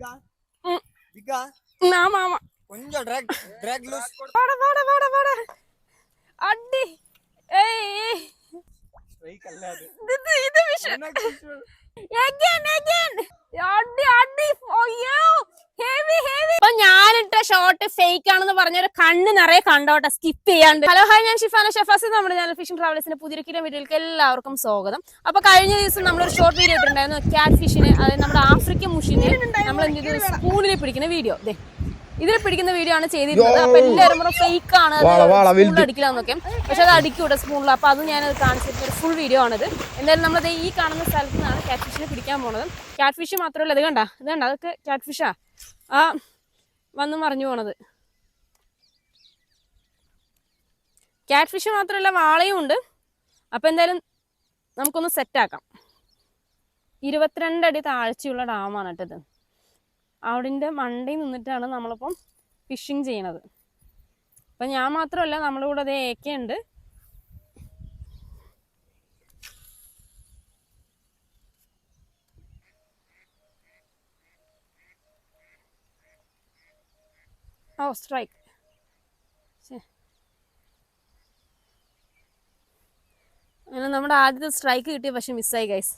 பிகா பிகா ஆமா ஆமா. கொஞ்சம் ட்ராக் ட்ராக் லூஸ் வாட வாட வாட வாட. அடி. ஏய் ஸ்ட்ரைக் அல்ல அது. இது இது விஷயம். Again again. അടി അടി അയ്യോ. ഹെവി ഹെവി അപ്പൊ ഞാനിട്ട ഷോട്ട് ഫേക്ക് ആണെന്ന് പറഞ്ഞൊരു കണ്ണ് നിറയെ കണ്ടോട്ടെ സ്കിപ്പ് ചെയ്യാണ്ട്. ഹലോ ഹായ് ഞാൻ ഷിഫാന. ഷെഫാസ് നമ്മുടെ ചാനൽ ഫിഷിംഗ് ട്രാവലേഴ്സിന്റെ പുതിയ കിലോ വീഡിയോയിലേക്ക് എല്ലാവർക്കും സ്വാഗതം. അപ്പൊ കഴിഞ്ഞ ദിവസം നമ്മൾ ഒരു ഷോർട്ട് വീഡിയോ ഇട്ടിട്ടുണ്ടായിരുന്നു ക്യാറ്റ് ഫിഷിനെ അതായത് നമ്മുടെ ആഫ്രിക്കൻ മുഷിനെ നമ്മൾ എന്ത് സ്പൂണിൽ പിടിക്കുന്ന വീഡിയോ ദേ ഇതിൽ പിടിക്കുന്ന വീഡിയോ ആണ് ചെയ്തിരുന്നത്. അപ്പൊ എല്ലാവരും പറഞ്ഞു ഫേക്ക് ആണ് സ്പൂണിൽ പക്ഷെ അത് അടിക്കൂടെ സ്പൂണിൽ അപ്പൊ അത് ഞാൻ കാണിച്ചിട്ട് ഒരു ഫുൾ വീഡിയോ ആണിത്. എന്തായാലും നമ്മളത് ഈ കാണുന്ന സ്ഥലത്ത് നിന്നാണ് ക്യാറ്റ് ഫിഷിനെ പിടിക്കാൻ പോണത്. ക്യാറ്റ് ഫിഷ് മാത്രമല്ല ഇത് കണ്ട ഇത് കണ്ട അതൊക്കെ ക്യാറ്റ് ഫിഷാ ആ വന്ന് മറിഞ്ഞു പോണത്. ക്യാറ്റ് ഫിഷ് മാത്രമല്ല വാളയും ഉണ്ട്. അപ്പൊ എന്തായാലും നമുക്കൊന്ന് സെറ്റാക്കാം ഇരുപത്തിരണ്ട് അടി താഴ്ചയുള്ള ഡാമാണ് കേട്ടത് അവിടെ മണ്ടയിൽ നിന്നിട്ടാണ് നമ്മളിപ്പം ഫിഷിങ് ചെയ്യണത്. അപ്പം ഞാൻ മാത്രമല്ല നമ്മുടെ കൂടെ അതേ ഏക്കയുണ്ട് ഓ സ്ട്രൈക്ക് അങ്ങനെ നമ്മുടെ ആദ്യത്തെ സ്ട്രൈക്ക് കിട്ടിയ പക്ഷെ മിസ്സായി ഗൈസ്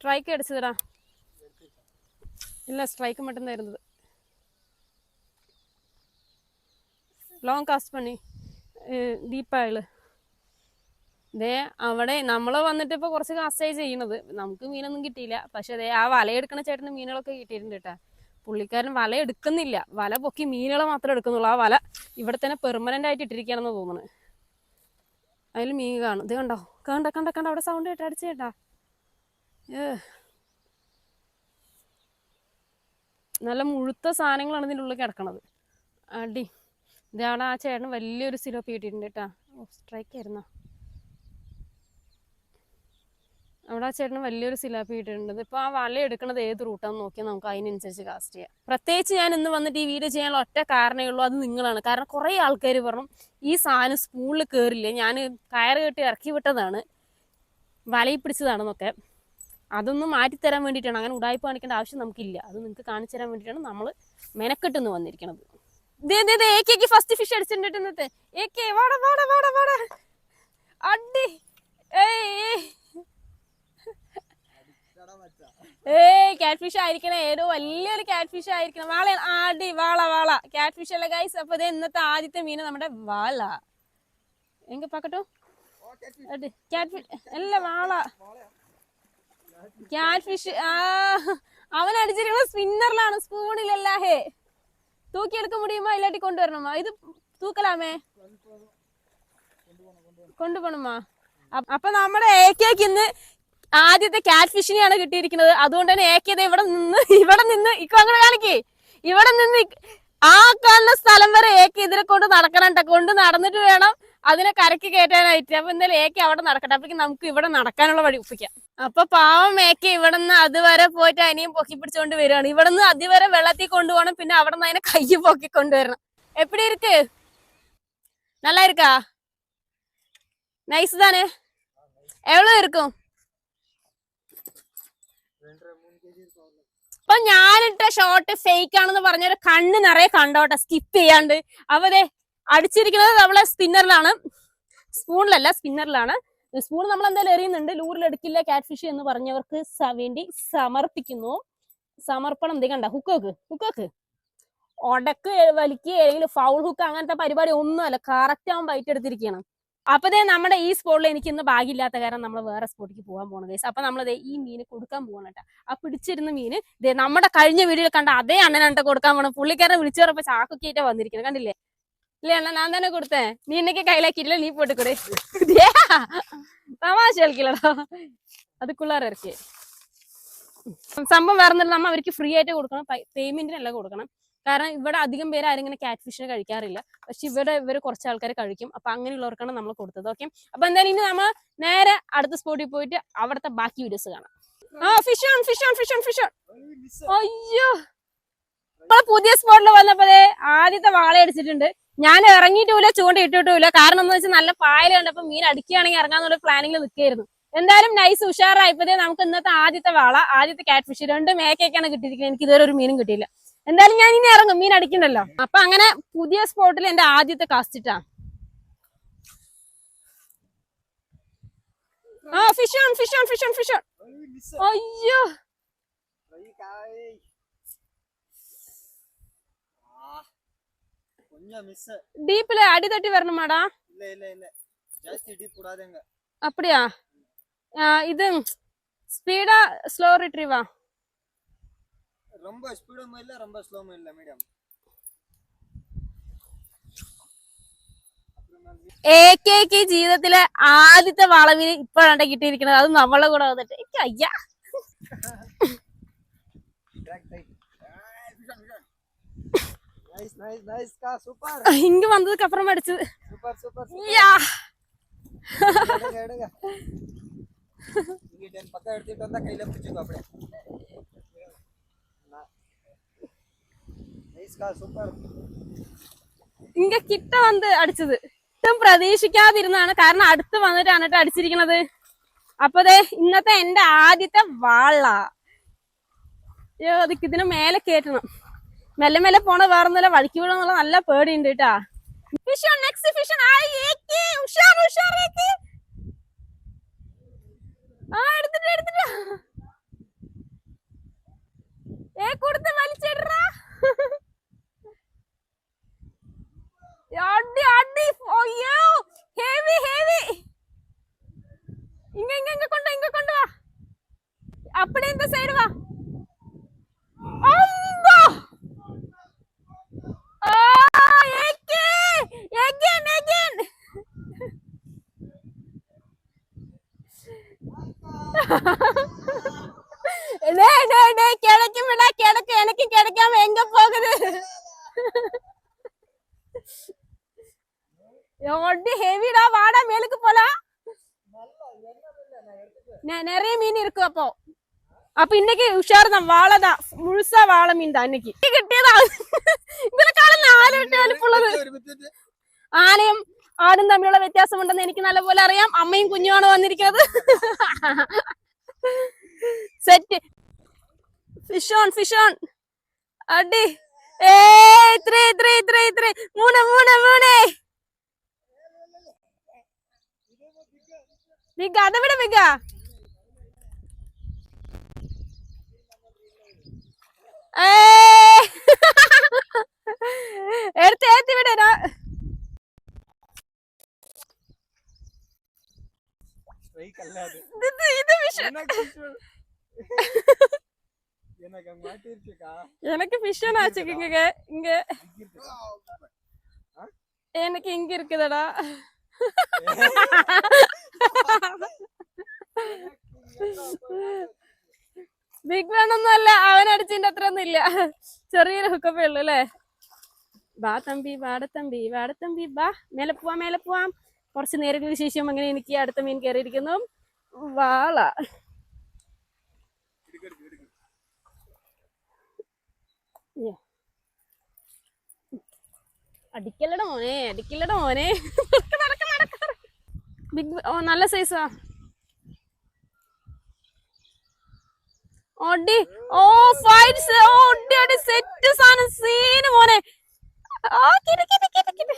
സ്ട്രൈക്ക് അടിച്ചതാ ഇല്ല സ്ട്രൈക്ക് മട്ടും തരുന്നത് ലോങ് കാസ്റ്റ് പണി. ദീപായൾ ദേ അവിടെ നമ്മൾ വന്നിട്ട് ഇപ്പോൾ കുറച്ച് കാസ്റ്റായി ചെയ്യണത് നമുക്ക് മീനൊന്നും കിട്ടിയില്ല. പക്ഷെ ദേ ആ വല എടുക്കണ ചേട്ടന് മീനുകളൊക്കെ കിട്ടിയിട്ടുണ്ട് കേട്ടാ. പുള്ളിക്കാരൻ വല എടുക്കുന്നില്ല. വല പൊക്കി മീനുകളെ മാത്രമേ എടുക്കുന്നുള്ളൂ. ആ വല ഇവിടെ തന്നെ പെർമനന്റ് ആയിട്ട് ഇട്ടിരിക്കുകയാണെന്ന് തോന്നുന്നത് അതിൽ മീൻ കാണും. ഇത് കണ്ടോ? കണ്ട കണ്ട കണ്ട? അവിടെ സൗണ്ട് കേട്ടാ അടിച്ചു കേട്ടാ. ഏ നല്ല മുഴുത്ത സാധനങ്ങളാണ് ഇതിന്റെ ഉള്ളിൽ കിടക്കണത്. അടി ഇതാണ് ആ ചേട്ടന് വലിയൊരു സിലോപ്പി കിട്ടിയിട്ടുണ്ട് കേട്ടാ. ഓ സ്ട്രൈക്ക് ആയിരുന്നോ? അവിടെ ആ ചേട്ടന് വലിയൊരു സിലാപ്പി കിട്ടിയിട്ടുണ്ട്. ഇപ്പോൾ ആ വല എടുക്കണത് ഏത് റൂട്ടാന്ന് നോക്കിയാൽ നമുക്ക് അതിനനുസരിച്ച് കാസ്റ്റ് ചെയ്യാം. പ്രത്യേകിച്ച് ഞാൻ ഇന്ന് വന്നിട്ട് ഈ വീഡിയോ ചെയ്യാനുള്ള ഒറ്റ കാരണമേ ഉള്ളൂ അത് നിങ്ങളാണ്. കാരണം കുറേ ആൾക്കാർ പറഞ്ഞു ഈ സാധനം സ്പൂണിൽ കയറില്ലേ ഞാൻ കയറ് കെട്ടി ഇറക്കി വിട്ടതാണ്. വലയിൽ പിടിച്ചതാണെന്നൊക്കെ. അതൊന്നും മാറ്റിത്തരാൻ വേണ്ടിയിട്ടാണ്. അങ്ങനെ ഉടായ്പ കാണിക്കേണ്ട ആവശ്യം നമുക്കില്ല. അത് നിങ്ങൾക്ക് കാണിച്ചു തരാൻ വേണ്ടിയിട്ടാണ് നമ്മൾ മെനക്കെട്ടെന്ന് വന്നിരിക്കുന്നത് ഫസ്റ്റ് ഫിഷ് അടിച്ചിട്ടുണ്ട് അടി. ഏയ് കാറ്റ് ഫിഷ് ആയിരിക്കണം. ഏതോ വലിയൊരു കാറ്റ് ഫിഷ് ആയിരിക്കണം. വാള ആടി വാള വാള. കാറ്റ് ഫിഷ് അല്ല ഗൈസ് അപ്പൊ ദേ ഇന്നത്തെ ആദ്യത്തെ മീന് നമ്മുടെ വാള. എങ്ക പാക്കട്ടോ? കാറ്റ് ഫിഷ് അല്ല വാള. ക്യാറ്റ് ഫിഷ് ആ അവൻ അടിച്ചിരിക്കുന്നത് സ്പിന്നറിലാണ് സ്പൂണിലല്ല ഹേ. തൂക്കിയെടുക്ക മുടിയുമോ ഇല്ലാട്ടി കൊണ്ടുവരണമോ. ഇത് തൂക്കലാമേ? കൊണ്ടുപോണമാ. അപ്പ- നമ്മുടെ ഏക്കേക്ക് ഇന്ന് ആദ്യത്തെ ക്യാറ്റ് ഫിഷിനെയാണ് കിട്ടിയിരിക്കുന്നത്. അതുകൊണ്ട് തന്നെ ഏക്കേത് ഇവിടെ നിന്ന് ഇവിടെ നിന്ന് ഇപ്പൊ അങ്ങനെ കാണിക്കേ. ഇവിടെ നിന്ന് ആ കാണുന്ന സ്ഥലം വരെ ഏക്ക ഇതിനെ കൊണ്ട് നടക്കണം. കൊണ്ട് നടന്നിട്ട് വേണം അതിനെ കരക്ക് കയറ്റാനായിട്ട്. അപ്പൊ എന്തായാലും ഏക്ക അവിടെ നടക്കട്ടെ. അപ്പൊ നമുക്ക് ഇവിടെ നടക്കാനുള്ള വഴി ഒപ്പിക്കാം. അപ്പൊ പാവം മേക്ക ഇവിടുന്ന് അതുവരെ പോയിട്ട് അനിയും പൊക്കി പിടിച്ചോണ്ട് വരികയാണ്. ഇവിടുന്ന് അതുവരെ വെള്ളത്തിൽ കൊണ്ടുപോകണം പിന്നെ അവിടെ നിന്ന് അതിനെ കൈ പൊക്കി കൊണ്ടുവരണം. എപ്പിടി ഇരിക്ക്? നല്ല ഇരിക്കാ? നൈസ് தானே எவ்வளோ ഇരിക്കും? അപ്പൊ ഞാനിട്ട ഷോട്ട് ഫേക്ക് ആണെന്ന് പറഞ്ഞൊരു കണ്ണ് നിറയെ കണ്ടോട്ടെ സ്കിപ്പ് ചെയ്യാണ്ട്. അവരെ അടിച്ചിരിക്കുന്നത് നമ്മളെ സ്പിന്നറിലാണ് സ്പൂണിലല്ല സ്പിന്നറിലാണ് സ്പൂൺ നമ്മൾ എന്തായാലും എറിയുന്നുണ്ട്. ലൂറിൽ എടുക്കില്ല. കാറ്റ് ഫിഷ് എന്ന് പറഞ്ഞവർക്ക് വേണ്ടി സമർപ്പിക്കുന്നു. സമർപ്പണം എന്ത് കണ്ട? ഹുക്കോക്ക് ഹുക്കോക്ക് ഒടക്ക് വലിക്കുക അല്ലെങ്കിൽ ഫൗൾ ഹുക്ക് അങ്ങനത്തെ പരിപാടി ഒന്നുമല്ല കറക്റ്റ് ആവുമ്പോൾ ബൈറ്റ് എടുത്തിരിക്കണം അപ്പൊ ദേ നമ്മുടെ ഈ സ്പോട്ടിൽ എനിക്ക് ഇന്ന് ഭാഗ്യമില്ലാത്ത കാരണം നമ്മൾ വേറെ സ്പോട്ടിലേക്ക് പോകാൻ പോകണം ഗൈസ് അപ്പൊ നമ്മൾ ഈ മീന് കൊടുക്കാൻ പോകണം കേട്ടോ. ആ പിടിച്ചിരുന്ന മീന് ദേ നമ്മുടെ കഴിഞ്ഞ വീഡിയോയിൽ കണ്ട അതേ അണ്ണനായിട്ട് കൊടുക്കാൻ പോകണം പുള്ളിക്കാരനെ വിളിച്ചു പറഞ്ഞപ്പോ ചാക്കൊക്കെ ആയിട്ടാ വന്നിരിക്കുന്നത് കണ്ടില്ലേ? ഇല്ലേ അണ്ണ ഞാൻ തന്നെ കൊടുത്തേ. നീ എന്നൊക്കെ കയ്യിലാക്കിയില്ല നീ പോട്ട് കൂടെ തമാശ കളിക്കില്ലടാ അത് പിള്ളേർ ഇറക്കി സംഭവം വേറെ നമ്മ അവർക്ക് ഫ്രീ ആയിട്ട് കൊടുക്കണം പേയ്മെന്റിനല്ല കൊടുക്കണം. കാരണം ഇവിടെ അധികം പേര് ആരും ഇങ്ങനെ കാറ്റ് ഫിഷിനെ കഴിക്കാറില്ല. പക്ഷെ ഇവിടെ ഇവർ കുറച്ച് ആൾക്കാർ കഴിക്കും. അപ്പൊ അങ്ങനെയുള്ളവർക്കാണ് നമ്മൾ കൊടുത്തത്. ഓക്കെ അപ്പൊ എന്തായാലും ഇനി നമ്മൾ നേരെ അടുത്ത സ്പോട്ടിൽ പോയിട്ട് അവിടുത്തെ ബാക്കി വീഡിയോസ് കാണാം. ആ fish on fish on fish on fish on അയ്യോ. ഇപ്പൊ പുതിയ സ്പോട്ടിൽ വന്നപ്പോഴേ ആദ്യത്തെ വാള അടിച്ചിട്ടുണ്ട്. ഞാൻ ഇറങ്ങിയിട്ടില്ല ചൂണ്ട ഇട്ടിട്ടില്ല കാരണം എന്താ വെച്ചാൽ നല്ല പായൽ അപ്പൊ മീൻ അടിക്കുകയാണെങ്കിൽ ഇറങ്ങാന്നുള്ള പ്ലാനിങ്ങിൽ നിൽക്കായിരുന്നു എന്തായാലും നൈസ് ഉഷാറായപ്പോഴേ നമുക്ക് ഇന്നത്തെ ആദ്യത്തെ വാള ആദ്യത്തെ കാറ്റ് ഫിഷ് രണ്ട് മേക്കൊക്കെയാണ് കിട്ടിയിരിക്കുന്നത്. എനിക്ക് ഇതുവരെ ഒരു മീനും കിട്ടിയില്ല. എന്തായാലും ഞാൻ ഇനി ഇറങ്ങും മീൻ അടിക്കണ്ടല്ലോ. അപ്പൊ അങ്ങനെ പുതിയ സ്പോട്ടിൽ എന്റെ ആദ്യത്തെ കാസ്റ്റിട്ടാ ആ fish on fish fish fish അയ്യോ. கொஞ்சம் மிஸ் ഡീപ്പില് അടി തട്ടി വരണം മാടാ இல்ல இல்ல இல்ல ஜாஸ்தி டீப் கூடாதுங்க அப்படியா ஆ, இது ஸ்பீடா ஸ்லோ ரிட்ரீவா ரொம்ப ஸ்பீடும் இல்ல ரொம்ப ஸ்லோவும் இல்ல மீடியம் എ കെക്ക് ജീവിതത്തിലെ ആദ്യത്തെ വളവിന് ഇപ്പോഴാണ് കിട്ടിയിരിക്കുന്നത് അത് നമ്മളെ കൂടെ വന്നിട്ട് എനിക്ക് അയ്യ ഇങ്ങ് വന്നതൊക്കെ അപ്പുറം അടിച്ചത് ഇങ്ങ കിട്ട വന്ന് അടിച്ചത്. ഇട്ടും പ്രതീക്ഷിക്കാതിരുന്നാണ് കാരണം അടുത്ത് വന്നിട്ടാണ് കേട്ടോ അടിച്ചിരിക്കണത്. അപ്പതേ ഇന്നത്തെ എന്റെ ആദ്യത്തെ വാള. ഇതിനു മേലെ കേട്ടണം മെല്ലെ മെല്ലെ പോണ വേറെ നല്ല വഴിക്ക് വീഴുന്നുള്ള നല്ല പേടിയുണ്ട് കേട്ടാ. ഫിഷൻ ആ ഏ டேய் டேய் டேய் கிடைக்கும்டா கிடைக்கும் எனக்கு கிடைக்காம எங்க போகுது ஒட்டி ஹெவிடா வாடா மேலுக்கு போலாம் நெ- நிறைய மீன் இருக்கு அப்போ அப்ப இன்னைக்கு உஷார் தான் வாழை தான் முழுசா வாழை மீன் தான் இன்னைக்கு കിട്ടിയതാ ഇതിനെക്കാളും നാല് വിട്ട് ആടും തമ്മിലുള്ള വ്യത്യാസമുണ്ടെന്ന് എനിക്ക് നല്ലപോലെ അറിയാം. അമ്മയും കുഞ്ഞുമാണ് വന്നിരിക്കുന്നത്. Set fish on fish on അടി. ഏ ഇത്രേ ഇത്രേ ഇത്രേ ഇത്രേ. മൂന്ന് മൂന്ന് മൂന്ന് മിക അതവിടെ മിക? ഏ. എടുത്ത് ഏത്തിവിടെ വിടരാ ஸ்ட்ரைக் அல்ல அது ഇത് ഇത് ഫിഷ് எனக்கு fish- எனக்கு அங்க மாட்டிருச்சுக்கா எனக்கு ஃபிஷ் ஆச்சுக்கு இங்க இங்க எனக்கு இங்க இருக்குதடா ബിഗ് ബാൻ ഒന്നും അല്ല അവൻ അടിച്ചതിന്റെ അത്ര ഒന്നും ഇല്ല ചെറിയൊരു ഹുക്കപ്പേ ഉള്ളു അല്ലേ വാ തമ്പി വാടത്തമ്പി വാടത്തമ്പി വാ മേലെ പോവാം മേലെ പോവാം കുറച്ച് നേരത്തിന് ശേഷം അങ്ങനെ എനിക്ക് അടുത്ത മീൻ കയറിയിരിക്കുന്നു. വാള. അടിക്കല്ലട മോനെ അടിക്കല്ലട മോനെ. ബിഗ് ഓ നല്ല സൈസാ ഓടി. ഓ ഫൈറ്റ്സ് ഓ ഓടി ഓടി. സെറ്റ് സാധനം സീന് മോനെ. ആ കിട കിട കിട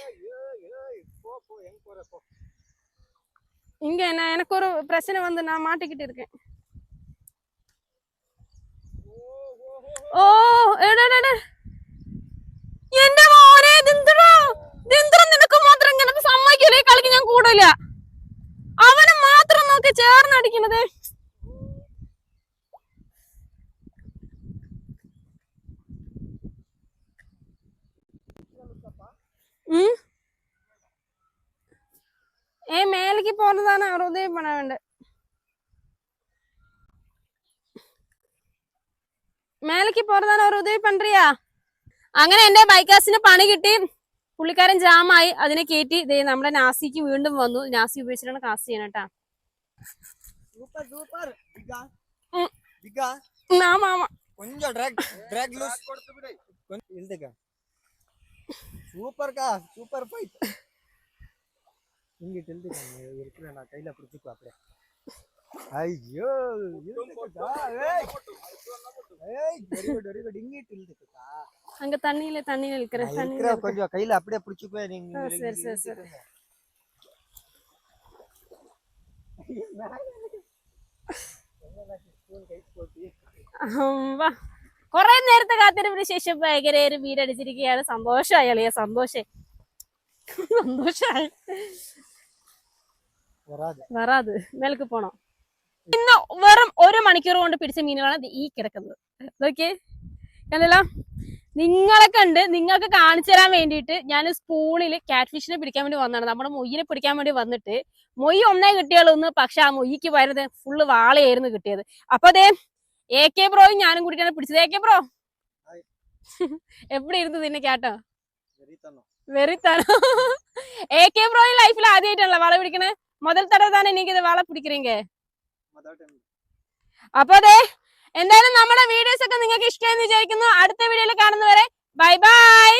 இங்க என்ன எனக்கு ஒரு பிரச்சனை வந்து நான் மாட்டிக்கிட்டு இருக்கேன். ஏன் மேலுக்கு போறதானே அவர் உதவி பண்ண வேண்டும் മേലേക്ക് പോറതാണ് ഒരു ഉദവി പണ്ടിയാ അങ്ങനെ എന്റെ ബൈക്കാസിന് പണി കിട്ടി. പുള്ളിക്കാരൻ ജാമായി. അതിനെ കയറ്റി ദേ നമ്മുടെ നാസിക്ക് വീണ്ടും വന്നു. നാസി ഉപയോഗിച്ചിട്ടാണ് കാസ്റ്റ് ചെയ്യണം കേട്ടാ. സൂപ്പർ കാ? സൂപ്പർ ഫൈറ്റ് இங்கிட்ட இருந்து இருக்கிறேன் நான் கையில பிடிச்சி அப்படியே ஐயோ அங்க தண்ணியில தண்ணியில இருக்கிற தண்ணியில கொஞ்சம் கையில அப்படியே பிடிச்சுக்கோ நீங்க சரி சரி சரி കൊറേ നേരത്തെ കാത്തിരിപ്പിന് ശേഷം ഭയങ്കര ഒരു വീടടിച്ചിരിക്കുകയാണ് സന്തോഷമായി അളിയ സന്തോഷേ സന്തോഷമായി വരാതെ. മേലേക്ക് പോണം? ഇന്ന് വെറും ഒരു മണിക്കൂർ കൊണ്ട് പിടിച്ച മീനുകളാണ് ഈ കിടക്കുന്നത്. ഓക്കെ കണ്ടല്ലോ? നിങ്ങളെ കണ്ട് നിങ്ങൾക്ക് കാണിച്ചു തരാൻ വേണ്ടിയിട്ട് ഞാൻ സ്പൂണിൽ കാറ്റ് ഫിഷിനെ പിടിക്കാൻ വേണ്ടി വന്നതാണ്. നമ്മുടെ മൊയ്യിനെ പിടിക്കാൻ വേണ്ടി വന്നിട്ട് മൊയ് ഒന്നേ കിട്ടിയുള്ളൂ ഒന്ന് പക്ഷെ ആ മൊയ്യ്ക്ക് വരുന്നത് ഫുള്ള് വാളയായിരുന്നു കിട്ടിയത്. അപ്പൊ അതെ എ കെ ബ്രോയും ഞാനും കൂടിയിട്ടാണ് പിടിച്ചത്. എ കെ ബ്രോ എവിടെ ഇരുന്നു നിന്നെ കേട്ടോ? വെറിത്താനോ എ കെ ബ്രോയും ലൈഫിൽ ആദ്യമായിട്ടാണല്ലോ വള പിടിക്കണേ. முதல் தடவை தானே நீங்க இதை வாழ பிடிக்கிறீங்க അപ്പൊ അതെ എന്തായാലും നമ്മുടെ വീഡിയോസ് ഒക്കെ നിങ്ങൾക്ക് ഇഷ്ടമെന്ന് വിചാരിക്കുന്നു. അടുത്ത വീഡിയോയിൽ കാണുന്നവരെ ബൈ ബൈ.